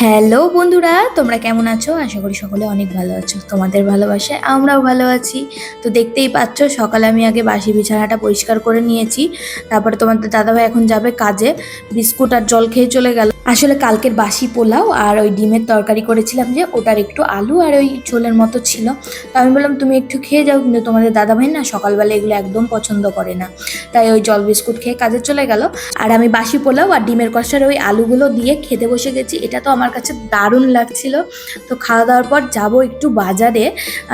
Hello বন্ধুরা, তোমরা কেমন আছো? আশা করি সকলে অনেক ভালো আছো। তোমাদের ভালোবাসায় আমরাও ভালো আছি। তো দেখতেই পাচ্ছ, সকালে আমি আগে বাসি বিছানাটা পরিষ্কার করে নিয়েছি। তারপরে তোমাদের দাদাভাই এখন যাবে কাজে। বিস্কুট আর জল খেয়ে চলে গেল। আসলে কালকের বাসি পোলাও আর ওই ডিমের তরকারি করেছিলাম যে, ওটার একটু আলু আর ওই ঝোলের মতো ছিল। তো আমি বললাম, তুমি একটু খেয়ে যাও, কিন্তু তোমাদের দাদাভাই না সকালবেলা এগুলো একদম পছন্দ করে না। তাই ওই জল বিস্কুট খেয়ে কাজে চলে গেল। আর আমি বাসি পোলাও আর ডিমের কষার ওই আলুগুলো দিয়ে খেতে বসে গেছি। এটা তো আমার কাছে দারুণ লাগছিল। তো খাওয়া দাওয়ার পর যাব একটু বাজারে।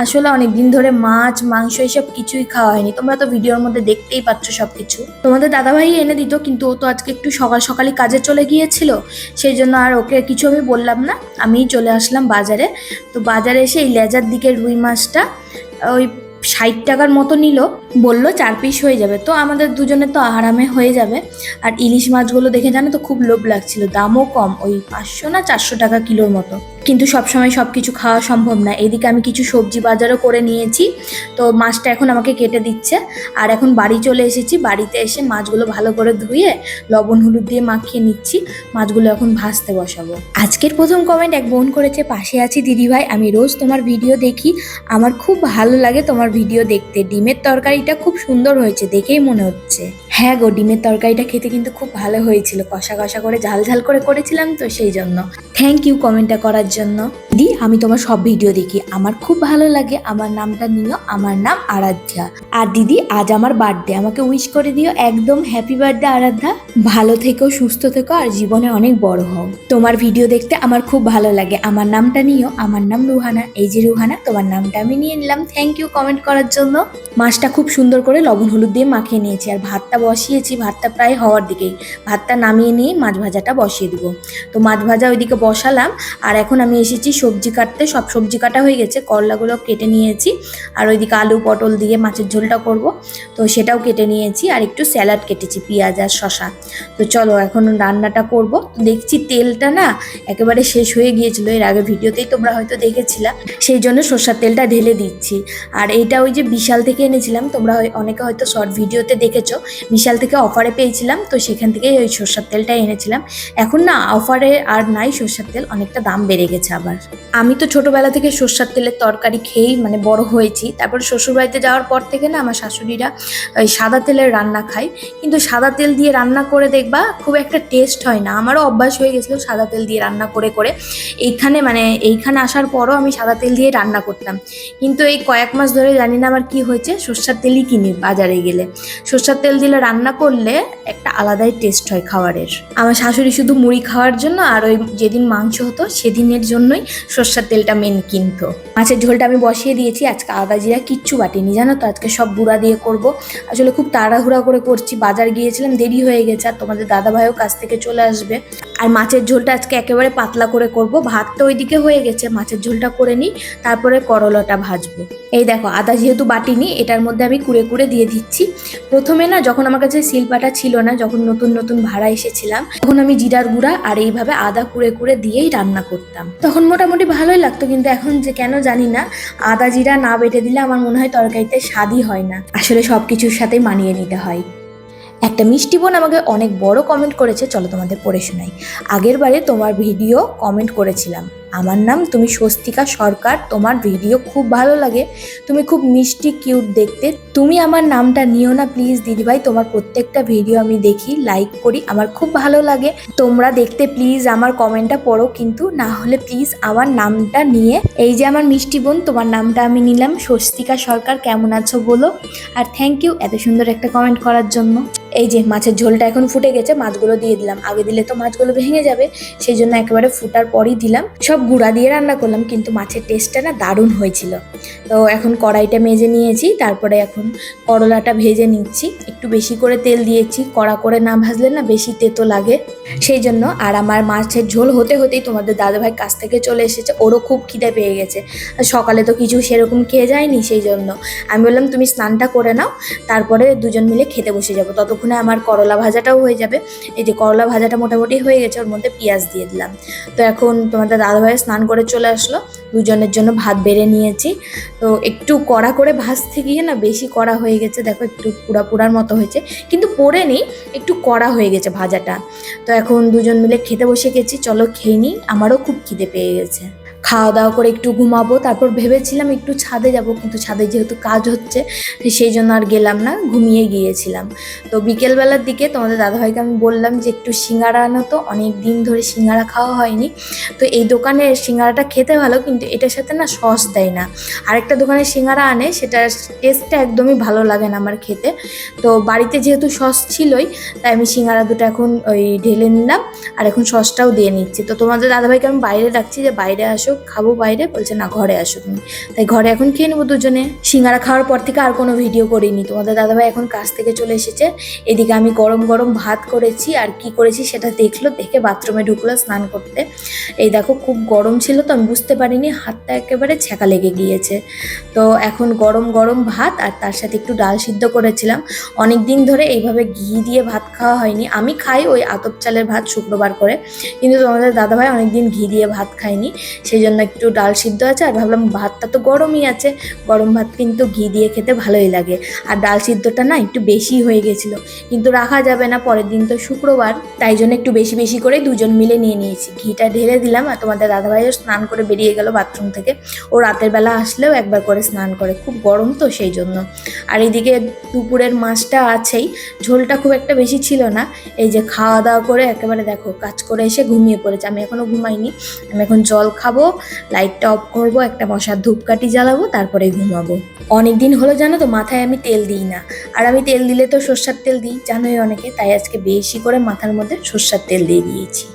আসলে অনেক দিন ধরে মাছ, মাংস এসব কিছুই খাওয়া হয়নি। তোমরা তো ভিডিওর মধ্যে দেখতেই পাচ্ছ সব কিছু তোমাদের দাদাভাই এনে দিত, কিন্তু ও তো আজকে একটু সকাল সকালই কাজে চলে গিয়েছিল। সেই জন্য আর ওকে কিছু আমি বললাম না। আমি চলে আসলাম বাজারে। তো বাজারে এসে এই লেজার দিকে রুই মাছটা ওই ষাট টাকার মতো নিল। বলল চার পিস হয়ে যাবে। তো আমাদের দুজনে তো আরামে হয়ে যাবে। আর ইলিশ মাছগুলো দেখে জানো তো খুব লোভ লাগছিল। দামও কম। ওই পাঁচশো না চারশো টাকা কিলোর মতো। কিন্তু সবসময় সব কিছু খাওয়া সম্ভব না। এদিকে আমি কিছু সবজি বাজারও করে নিয়েছি। তো মাছটা এখন আমাকে কেটে দিচ্ছে। আর এখন বাড়ি চলে এসেছি। বাড়িতে এসে মাছগুলো ভালো করে ধুয়ে লবণ, হলুদ দিয়ে মাখিয়ে নিচ্ছি। মাছগুলো এখন ভাজতে বসাবো। আজকের প্রথম কমেন্ট এক বোন করেছে, পাশে আছি দিদিভাই, আমি রোজ তোমার ভিডিও দেখি। আমার খুব ভালো লাগে তোমার ভিডিও দেখতে। ডিমের তরকারিটা খুব সুন্দর হয়েছে, দেখেই মনে হচ্ছে। হ্যাঁ গো, ডিমের তরকারিটা খেতে কিন্তু খুব ভালো হয়েছিল। কষা কষা করে, ঝাল ঝাল করে করেছিলাম তো সেই জন্য। থ্যাংক ইউ কমেন্টটা করার জন্য। দি, আমি তোমার সব ভিডিও দেখি। আমার খুব ভালো লাগে। আমার নামটা নিও। আমার নাম আরাধ্যা। আর দিদি, আজ আমার বার্থডে আমাকে উইশ করে দিও একদম হ্যাপি বার্থডে আরাধ্যা। ভালো থেকো, সুস্থ থেকো, আর জীবনে অনেক বড় হও। তোমার ভিডিও দেখতে আমার খুব ভালো লাগে। আমার নামটা নিও। আমার নাম রুহানা। এই যে রুহানা, তোমার নামটা আমি নিয়ে নিলাম। থ্যাংক ইউ কমেন্ট করার জন্য। মাছটা খুব সুন্দর করে লবণ হলুদ দিয়ে মাখিয়ে নিয়েছি। আর ভাতটা বসিয়েছি, ভাতটা প্রায় হওয়ার দিকেই। ভাতটা নামিয়ে নিয়ে মাছ ভাজাটা বসিয়ে দিব। তো মাছ ভাজা ওইদিকে বসালাম। আর এখন আমি এসেছি সবজি কাটতে। সব সবজি কাটা হয়ে গেছে। করলাগুলো কেটে নিয়েছি। আর ওইদিকে আলু পটল দিয়ে মাছের ঝোলটা করব। তো সেটাও কেটে নিয়েছি। আর একটু স্যালাড কেটেছি, পেঁয়াজ আর শশা তো চলো এখন রান্নাটা করব। দেখছি তেলটা না একেবারে শেষ হয়ে গিয়েছিল। এর আগে ভিডিওতেই তোমরা হয়তো দেখেছিলা। সেই জন্য সর্ষার তেলটা ঢেলে দিচ্ছি। আর এইটা ওই যে বিশাল থেকে এনেছিলাম। তোমরা অনেকে হয়তো শর্ট ভিডিওতে দেখেছ। বিশাল থেকে অফারে পেয়েছিলাম, তো সেখান থেকেই ওই সর্ষার তেলটা এনেছিলাম। এখন না অফারে আর নাই সর্ষার তেল, অনেকটা দাম বেড়ে গেছে আবার। আমি তো ছোটবেলা থেকে সর্ষার তেলের তরকারি খেয়েই মানে বড় হয়েছি, তারপর শ্বশুরবাড়িতে যাওয়ার পর থেকে না আমার শাশুড়িরা ওই সাদা তেলের রান্না খায়। কিন্তু সাদা তেল দিয়ে রান্না করে দেখবা, খুব একটা টেস্ট হয় না। আমারও অভ্যাস হয়ে গেছিল সাদা তেল দিয়ে রান্না করে করে। এইখানে মানে এইখানে আসার পরও আমি সাদা তেল দিয়ে রান্না করতাম। কিন্তু এই কয়েক মাস ধরে জানি না আমার কি হয়েছে, সর্ষার তেলই কিনি বাজারে গেলে। সর্ষার তেল দিলে রান্না করলে একটা আলাদাই টেস্ট হয় খাবারের। আমার শাশুড়ি শুধু মুড়ি খাওয়ার জন্য আর ওই যেদিন মাংস হতো সেদিনের জন্যই সর্ষার তেলটা মেন কিনতো। মাছের ঝোলটা আমি বসিয়ে দিয়েছি, আজকে আদা জিরা কিচ্ছু বাটিনি, জানো তো? আজকে সব গুঁড়া দিয়ে করব। আসলে খুব তাড়াহুড়া করে করছি, বাজার গিয়েছিলাম, দেরি হয়ে গেছে আর তোমাদের দাদা ভাইও কাছ থেকে চলে আসবে। আর মাছের ঝোলটা আজকে একেবারে পাতলা করে করব ভাতটা ওইদিকে হয়ে গেছে, মাছের ঝোলটা করে নিই, তারপরে করলাটা ভাজবো। এই দেখো, আদা যেহেতু বাটিনি, এটার মধ্যে আমি কুড়ে কুড়ে দিয়ে দিচ্ছি। প্রথমে না, যখন কাছে শিলপাটা ছিল না, যখন নতুন নতুন ভাড়া এসেছিলাম, তখন আমি জিরার গুঁড়া আর এইভাবে আদা কুড়ে কুড়ে দিয়েই রান্না করতাম। তখন মোটামুটি ভালোই লাগতো, কিন্তু এখন যে কেন জানি না, আদা জিরা না বেটে দিলে আমার মনে হয় তরকারিতে স্বাদই হয় না। আসলে সব কিছুর সাথে মানিয়ে নিতে হয়। একটা মিষ্টি বোন আমাকে অনেক বড় কমেন্ট করেছে, চলো তোমাদের পড়ে শোনাই। আগের বারে তোমার ভিডিও কমেন্ট করেছিলাম। আমার নাম তুমি স্বস্তিকা সরকার, তোমার ভিডিও খুব ভালো লাগে। তুমি খুব মিষ্টি কিউট দেখতে। তুমি আমার নামটা নিও না প্লিজ দিদিভাই। তোমার প্রত্যেকটা ভিডিও আমি দেখি লাইক করি, আমার খুব ভালো লাগে। তোমরা দেখতে প্লিজ আমার কমেন্টটা পড়ো, কিন্তু না হলে প্লিজ আমার নামটা নিয়ে। এই যে আমার মিষ্টি বোন, তোমার নামটা আমি নিলাম। স্বস্তিকা সরকার, কেমন আছো বলো? আর থ্যাংক ইউ এত সুন্দর একটা কমেন্ট করার জন্য। এই যে মাছের ঝোলটা এখন ফুটে গেছে, মাছগুলো দিয়ে দিলাম। আগে দিলে তো মাছগুলো ভেঙে যাবে, সেই জন্য একেবারে ফুটার পরই দিলাম। সব গুঁড়া দিয়ে রান্না করলাম, কিন্তু মাছের টেস্টটা না দারুণ হয়েছিল। তো এখন কড়াইটা মেজে নিয়েছি, তারপরে এখন করলাটা ভেজে নিচ্ছি। একটু বেশি করে তেল দিয়েছি, কড়া করে না ভাজলে না বেশি তেতো লাগে। সেই জন্য আর আমার মাছের ঝোল হতে হতেই তোমাদের দাদাভাই কাছ থেকে চলে এসেছে, ওরও খুব খিদে পেয়ে গেছে। সকালে তো কিছু সেরকম খেয়ে যায়নি, সেই জন্য। আমি বললাম, তুমি স্নানটা করে নাও, তারপরে দুজন মিলে খেতে বসে যাব। ততক্ষণে আমার করলা ভাজাটাও হয়ে যাবে। এই যে করলা ভাজাটা মোটামুটি হয়ে গেছে, ওর মধ্যে পেঁয়াজ দিয়ে দিলাম। তো এখন তোমাদের দাদাভাই স্নান করে চলে আসলো। দুজনের জন্য ভাত বেড়ে নিয়েছি। তো একটু কড়া করে ভাজতে গিয়ে না বেশি কড়া হয়ে গেছে। দেখো একটু পুরা পুরার মতো হয়েছে। কিন্তু পরে নেই, একটু কড়া হয়ে গেছে ভাজাটা। তো এখন দুজন মিলে খেতে বসে গেছি। চলো খেয়ে নিই। আমারও খুব খিদে পেয়ে গেছে। খাওয়া দাওয়া করে একটু ঘুমাবো, তারপর ভেবেছিলাম একটু ছাদে যাব, কিন্তু ছাদে যেহেতু কাজ হচ্ছে সেই জন্য আর গেলাম না, ঘুমিয়ে গিয়েছিলাম। তো বিকেলবেলার দিকে তোমাদের দাদাভাইকে আমি বললাম যে একটু সিঙ্গারা আনো তো, অনেক দিন ধরে সিঙ্গারা খাওয়া হয়নি। তো এই দোকানের সিঙ্গারাটা খেতে ভালো, কিন্তু এটার সাথে না সস দেয় না। আরেকটা দোকানে সিঙ্গারা আনে, সেটার টেস্টটা একদমই ভালো লাগে না আমার খেতে। তো বাড়িতে যেহেতু সস ছিলই, তাই আমি সিঙ্গারা দুটো এখন ওই ঢেলে নিলাম, আর এখন সসটাও দিয়ে নিচ্ছি। তো তোমাদের দাদাভাইকে আমি বাইরে ডাকছি যে বাইরে আসো খাব বাইরে, বলছে, না, ঘরে আসো তুমি তাই ঘরে এখন খেয়ে নেব দুজনে। সিঙ্গারা খাওয়ার পর থেকে আর কোনো ভিডিও করিনি। তোমাদের দাদাভাই এখন কাজ থেকে চলে এসেছে। এদিকে আমি গরম গরম ভাত করেছি, আর কি করেছি সেটা দেখল, দেখে বাথরুমে ঢুকলো স্নান করতে। এই দেখো, খুব গরম ছিল তো, আমি বুঝতে পারিনি, হাতটা একেবারে ছ্যাঁকা লেগে গিয়েছে। তো এখন গরম গরম ভাত, আর তার সাথে একটু ডাল সিদ্ধ করেছিলাম। অনেক দিন ধরে এইভাবে ঘি দিয়ে ভাত খাওয়া হয়নি। আমি খাই ওই আতপ চালের ভাত শুক্রবার করে, কিন্তু তোমাদের দাদাভাই অনেকদিন ঘি দিয়ে ভাত খায়নি। সেই জন্য একটু ডাল সিদ্ধ আছে, আর ভাবলাম ভাতটা তো গরমই আছে, গরম ভাত কিন্তু ঘি দিয়ে খেতে ভালোই লাগে। আর ডাল সিদ্ধটা না একটু বেশি হয়ে গেছিল, কিন্তু রাখা যাবে না, পরের দিন তো শুক্রবার, তাই জন্য একটু বেশি বেশি করে দুজন মিলে নিয়ে নিয়েছি। ঘিটা ঢেলে দিলাম আর তোমাদের দাদাভাইও স্নান করে বেরিয়ে গেল বাথরুম থেকে। ও রাতের বেলা আসলেও একবার করে স্নান করে, খুব গরম তো সেই জন্য। আর এইদিকে দুপুরের মাছটা আছেই, ঝোলটা খুব একটা বেশি ছিল না, এই যে খাওয়া দাওয়া করে একেবারে দেখো, কাজ করে এসে ঘুমিয়ে পড়েছে। আমি এখনও ঘুমাইনি, আমি এখন জল খাব লাইটটা অফ করব, একটা মশার ধূপকাঠি জ্বালাবো, তারপরে ঘুমাবো। অনেক দিন হলো জানো তো, মাথায় আমি তেল দিই না। আর আমি তেল দিলে তো সর্ষার তেল দিই, জানোই অনেকে, তাই আজকে বেশি করে মাথার মধ্যে সর্ষার তেল দিয়ে দিয়েছি।